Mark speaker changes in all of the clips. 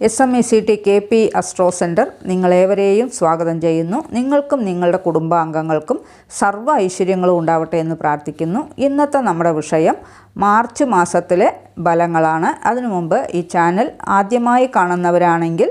Speaker 1: S M E C T K P Astro Centre നിങ്ങളേവരെയും സ്വാഗതം ചെയ്യുന്നു. നിങ്ങൾക്കും നിങ്ങളുടെ കുടുംബാംഗങ്ങൾക്കും സർവ ഐശ്വര്യങ്ങളും ഉണ്ടാവട്ടെ എന്ന് പ്രാർത്ഥിക്കുന്നു. ഇന്നത്തെ നമ്മുടെ വിഷയം മാർച്ച് മാസത്തിലെ ഫലങ്ങളാണ്. അതിനു മുമ്പ് ഈ ചാനൽ ആദ്യമായി കാണുന്നവരാണെങ്കിൽ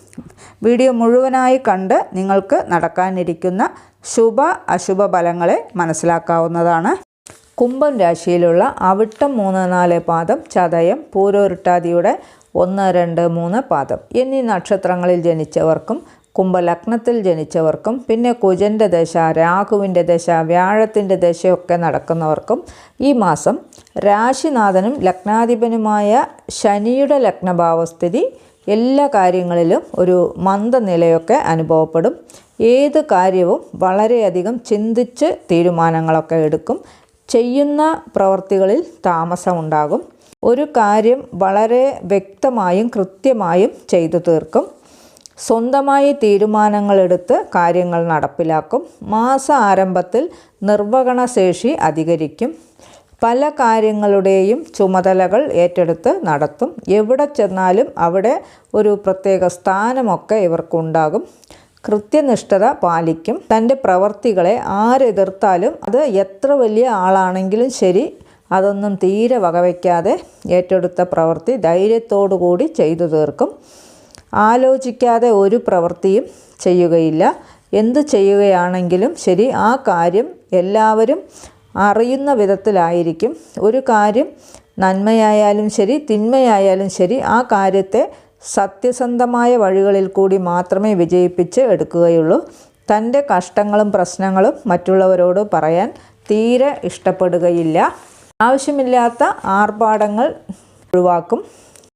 Speaker 1: വീഡിയോ മുഴുവനായി കണ്ട് നിങ്ങൾക്ക് നടക്കാനിരിക്കുന്ന ശുഭ അശുഭ ഫലങ്ങളെ മനസ്സിലാക്കാവുന്നതാണ്. കുംഭം രാശിയിലുള്ള അവിട്ടം മൂന്ന് നാല് പാദം ചതയം പൂരോരുട്ടാതിയുടെ ഒന്ന് രണ്ട് മൂന്ന് പാദം. എന്നീ നക്ഷത്രങ്ങളിൽ ജനിച്ചവർക്കും കുംഭലഗ്നത്തിൽ ജനിച്ചവർക്കും പിന്നെ കുജന്റെ ദശ രാഹുവിന്റെ ദശ വ്യാഴത്തിന്റെ ദശയൊക്കെ നടക്കുന്നവർക്കും ഈ മാസം രാശിനാഥനും ലഗ്നാധിപനുമായ ശനിയുടെ ലഗ്നഭാവസ്ഥിതി എല്ലാ കാര്യങ്ങളിലും ഒരു മന്ദനിലയൊക്കെ അനുഭവപ്പെടും. ഏത് കാര്യവും വളരെയധികം ചിന്തിച്ച് തീരുമാനങ്ങളൊക്കെ എടുക്കും. ചെയ്യുന്ന പ്രവർത്തികളിൽ താമസമുണ്ടാകും. ഒരു കാര്യം വളരെ വ്യക്തമായും കൃത്യമായും ചെയ്തു തീർക്കും. സ്വന്തമായി തീരുമാനങ്ങളെടുത്ത് കാര്യങ്ങൾ നടപ്പിലാക്കും. മാസ ആരംഭത്തിൽ നിർവഹണശേഷി അധികരിക്കും. പല കാര്യങ്ങളുടെയും ചുമതലകൾ ഏറ്റെടുത്ത് നടത്തും. എവിടെ ചെന്നാലും അവിടെ ഒരു പ്രത്യേക സ്ഥാനമൊക്കെ ഇവർക്കുണ്ടാകും. കൃത്യനിഷ്ഠത പാലിക്കും. തന്റെ പ്രവർത്തികളെ ആരെതിർത്താലും അത് എത്ര വലിയ ആളാണെങ്കിലും ശരി അതൊന്നും തീരെ വകവയ്ക്കാതെ ഏറ്റെടുത്ത പ്രവൃത്തി ധൈര്യത്തോടു കൂടി ചെയ്തു തീർക്കും. ആലോചിക്കാതെ ഒരു പ്രവൃത്തിയും ചെയ്യുകയില്ല. എന്ത് ചെയ്യുകയാണെങ്കിലും ശരി ആ കാര്യം എല്ലാവരും അറിയുന്ന വിധത്തിലായിരിക്കും. ഒരു കാര്യം നന്മയായാലും ശരി തിന്മയായാലും ശരി ആ കാര്യത്തെ സത്യസന്ധമായ വഴികളിൽ കൂടി മാത്രമേ വിജയിപ്പിച്ച് എടുക്കുകയുള്ളൂ. തന്റെ കഷ്ടങ്ങളും പ്രശ്നങ്ങളും മറ്റുള്ളവരോട് പറയാൻ തീരെ ഇഷ്ടപ്പെടുകയില്ല. ആവശ്യമില്ലാത്ത ആർഭാടങ്ങൾ ഒഴിവാക്കും.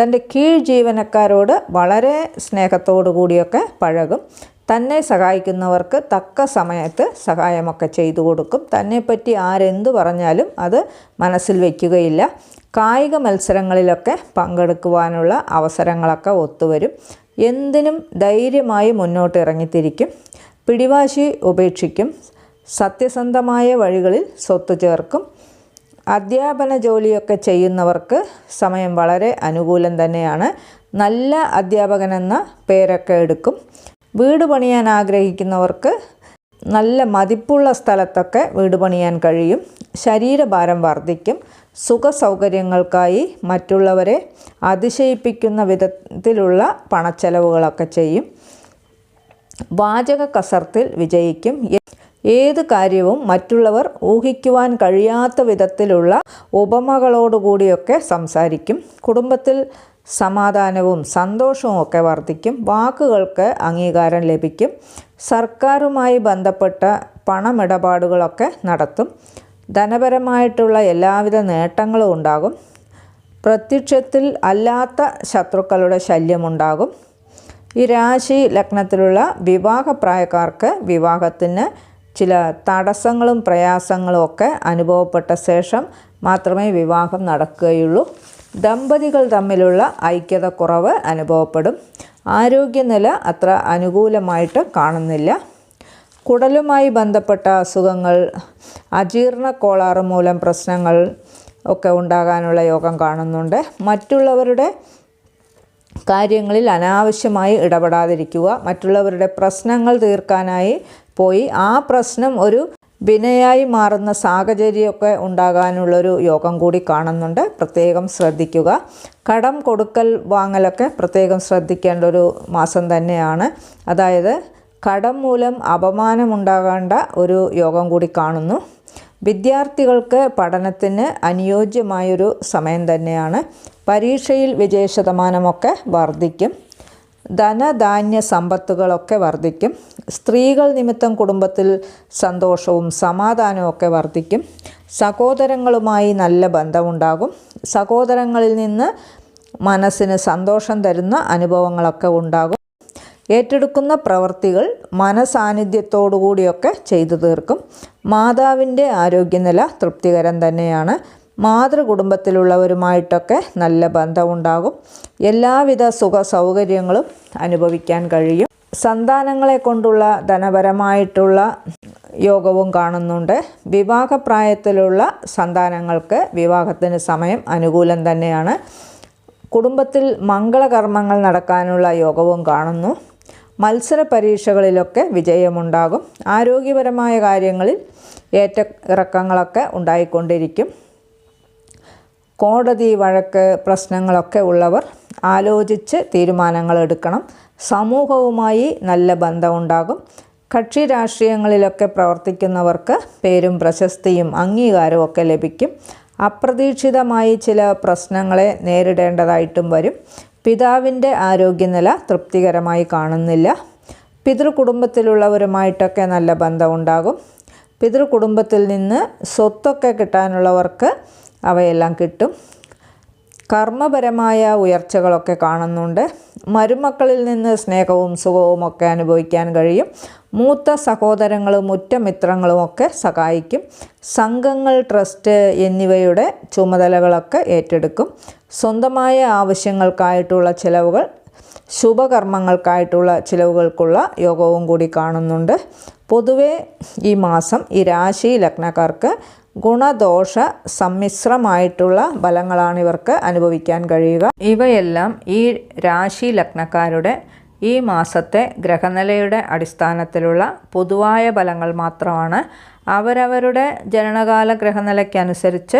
Speaker 1: തന്റെ കീഴ് ജീവനക്കാരോട് വളരെ സ്നേഹത്തോടു കൂടിയൊക്കെ പഴകും. തന്നെ സഹായിക്കുന്നവർക്ക് തക്ക സമയത്ത് സഹായമൊക്കെ ചെയ്തു കൊടുക്കും. തന്നെപ്പറ്റി ആരെന്തു പറഞ്ഞാലും അത് മനസ്സിൽ വയ്ക്കുകയില്ല കായിക മത്സരങ്ങളിലൊക്കെ പങ്കെടുക്കുവാനുള്ള അവസരങ്ങളൊക്കെ ഒത്തുവരും. എന്തിനും ധൈര്യമായി മുന്നോട്ട് ഇറങ്ങിത്തിരിക്കും പിടിവാശി ഉപേക്ഷിക്കും. സത്യസന്ധമായ വഴികളിൽ സ്വത്ത് ചേർക്കും. അധ്യാപന ജോലിയൊക്കെ ചെയ്യുന്നവർക്ക് സമയം വളരെ അനുകൂലം തന്നെയാണ്. നല്ല അധ്യാപകനെന്ന പേരൊക്കെ എടുക്കും. വീട് പണിയാൻ ആഗ്രഹിക്കുന്നവർക്ക് നല്ല മതിപ്പുള്ള സ്ഥലത്തൊക്കെ വീട് പണിയാൻ കഴിയും. ശരീരഭാരം വർദ്ധിക്കും. സുഖ സൗകര്യങ്ങൾക്കായി മറ്റുള്ളവരെ അതിശയിപ്പിക്കുന്ന വിധത്തിലുള്ള പണച്ചെലവുകളൊക്കെ ചെയ്യും. വാചക കസർത്തിൽ വിജയിക്കും. ഏത് കാര്യവും മറ്റുള്ളവർ ഊഹിക്കുവാൻ കഴിയാത്ത വിധത്തിലുള്ള ഉപമകളോടുകൂടിയൊക്കെ സംസാരിക്കും. കുടുംബത്തിൽ സമാധാനവും സന്തോഷവും ഒക്കെ വർദ്ധിക്കും. വാക്കുകൾക്ക് അംഗീകാരം ലഭിക്കും. സർക്കാരുമായി ബന്ധപ്പെട്ട പണമിടപാടുകളൊക്കെ നടത്തും. ധനപരമായിട്ടുള്ള എല്ലാവിധ നേട്ടങ്ങളും ഉണ്ടാകും. പ്രത്യക്ഷത്തിൽ അല്ലാത്ത ശത്രുക്കളുടെ ശല്യമുണ്ടാകും ഈ രാശി ലഗ്നത്തിലുള്ള വിവാഹപ്രായക്കാർക്ക് വിവാഹത്തിന് ചില തടസ്സങ്ങളും പ്രയാസങ്ങളും ഒക്കെ അനുഭവപ്പെട്ട ശേഷം മാത്രമേ വിവാഹം നടക്കുകയുള്ളൂ. ദമ്പതികൾ തമ്മിലുള്ള ഐക്യത കുറവ് അനുഭവപ്പെടും. ആരോഗ്യനില അത്ര അനുകൂലമായിട്ട് കാണുന്നില്ല. കുടലുമായി ബന്ധപ്പെട്ട അസുഖങ്ങൾ അജീർണ കോളാറ് മൂലം പ്രശ്നങ്ങൾ ഒക്കെ ഉണ്ടാകാനുള്ള യോഗം കാണുന്നുണ്ട്. മറ്റുള്ളവരുടെ കാര്യങ്ങളിൽ അനാവശ്യമായി ഇടപെടാതിരിക്കുക മറ്റുള്ളവരുടെ പ്രശ്നങ്ങൾ തീർക്കാനായി പോയി. ആ പ്രശ്നം ഒരു വിനയായി മാറുന്ന സാഹചര്യമൊക്കെ ഉണ്ടാകാനുള്ളൊരു യോഗം കൂടി കാണുന്നുണ്ട്. പ്രത്യേകം ശ്രദ്ധിക്കുക. കടം കൊടുക്കൽ വാങ്ങലൊക്കെ പ്രത്യേകം ശ്രദ്ധിക്കേണ്ട ഒരു മാസം തന്നെയാണ്. അതായത് കടം മൂലം അപമാനമുണ്ടാകേണ്ട ഒരു യോഗം കൂടി കാണുന്നു. വിദ്യാർത്ഥികൾക്ക് പഠനത്തിന് അനുയോജ്യമായൊരു സമയം തന്നെയാണ്. പരീക്ഷയിൽ വിജയശതമാനമൊക്കെ വർദ്ധിക്കും. ധനധാന്യ സമ്പത്തുകളൊക്കെ വർദ്ധിക്കും. സ്ത്രീകൾ നിമിത്തം കുടുംബത്തിൽ സന്തോഷവും സമാധാനവും ഒക്കെ വർദ്ധിക്കും. സഹോദരങ്ങളുമായി നല്ല ബന്ധമുണ്ടാകും. സഹോദരങ്ങളിൽ നിന്ന് മനസ്സിന് സന്തോഷം തരുന്ന അനുഭവങ്ങളൊക്കെ ഉണ്ടാകും. ഏറ്റെടുക്കുന്ന പ്രവൃത്തികൾ മനസാന്നിധ്യത്തോടുകൂടിയൊക്കെ ചെയ്തു തീർക്കും. മാതാവിന്റെ ആരോഗ്യനില തൃപ്തികരം തന്നെയാണ്. മാതൃകുടുംബത്തിലുള്ളവരുമായിട്ടൊക്കെ നല്ല ബന്ധമുണ്ടാകും. എല്ലാവിധ സുഖ സൗകര്യങ്ങളും അനുഭവിക്കാൻ കഴിയും. സന്താനങ്ങളെ കൊണ്ടുള്ള ധനപരമായിട്ടുള്ള യോഗവും കാണുന്നുണ്ട്. വിവാഹപ്രായത്തിലുള്ള സന്താനങ്ങൾക്ക് വിവാഹത്തിന് സമയം അനുകൂലം തന്നെയാണ്. കുടുംബത്തിൽ മംഗളകർമ്മങ്ങൾ നടക്കാനുള്ള യോഗവും കാണുന്നു. മത്സര പരീക്ഷകളിലൊക്കെ വിജയമുണ്ടാകും. ആരോഗ്യപരമായ കാര്യങ്ങളിൽ ഏറ്റ ഇറക്കങ്ങളൊക്കെ ഉണ്ടായിക്കൊണ്ടിരിക്കും. കോടതി വഴക്ക് പ്രശ്നങ്ങളൊക്കെ ഉള്ളവർ ആലോചിച്ച് തീരുമാനങ്ങൾ എടുക്കണം. സമൂഹവുമായി നല്ല ബന്ധമുണ്ടാകും. കക്ഷി രാഷ്ട്രീയങ്ങളിലൊക്കെ പ്രവർത്തിക്കുന്നവർക്ക് പേരും പ്രശസ്തിയും അംഗീകാരവും ഒക്കെ ലഭിക്കും. അപ്രതീക്ഷിതമായി ചില പ്രശ്നങ്ങളെ നേരിടേണ്ടതായിട്ടും വരും. പിതാവിന്റെ ആരോഗ്യനില തൃപ്തികരമായി കാണുന്നില്ല. പിതൃകുടുംബത്തിലുള്ളവരുമായിട്ടൊക്കെ നല്ല ബന്ധമുണ്ടാകും. പിതൃകുടുംബത്തിൽ നിന്ന് സ്വത്തൊക്കെ കിട്ടാനുള്ളവർക്ക് അവയെല്ലാം കിട്ടും. കർമ്മപരമായ ഉയർച്ചകളൊക്കെ കാണുന്നുണ്ട്. മരുമക്കളിൽ നിന്ന് സ്നേഹവും സുഖവും ഒക്കെ അനുഭവിക്കാൻ കഴിയും. മൂത്ത സഹോദരങ്ങളും ഉറ്റമിത്രങ്ങളും ഒക്കെ സഹായിക്കും. സംഘങ്ങൾ ട്രസ്റ്റ് എന്നിവയുടെ ചുമതലകളൊക്കെ ഏറ്റെടുക്കും. സ്വന്തമായ ആവശ്യങ്ങൾക്കായിട്ടുള്ള ചിലവുകൾ ശുഭകർമ്മങ്ങൾക്കായിട്ടുള്ള ചിലവുകൾക്കുള്ള യോഗവും കൂടി കാണുന്നുണ്ട്. പൊതുവെ ഈ മാസം ഈ രാശി ലഗ്നക്കാർക്ക് ഗുണദോഷ സമ്മിശ്രമായിട്ടുള്ള ഫലങ്ങളാണ് ഇവർക്ക് അനുഭവിക്കാൻ കഴിയുക. ഇവയെല്ലാം ഈ രാശി ലഗ്നക്കാരുടെ ഈ മാസത്തെ ഗ്രഹനിലയുടെ അടിസ്ഥാനത്തിലുള്ള പൊതുവായ ഫലങ്ങൾ മാത്രമാണ്. അവരവരുടെ ജനനകാല ഗ്രഹനിലയ്ക്കനുസരിച്ച്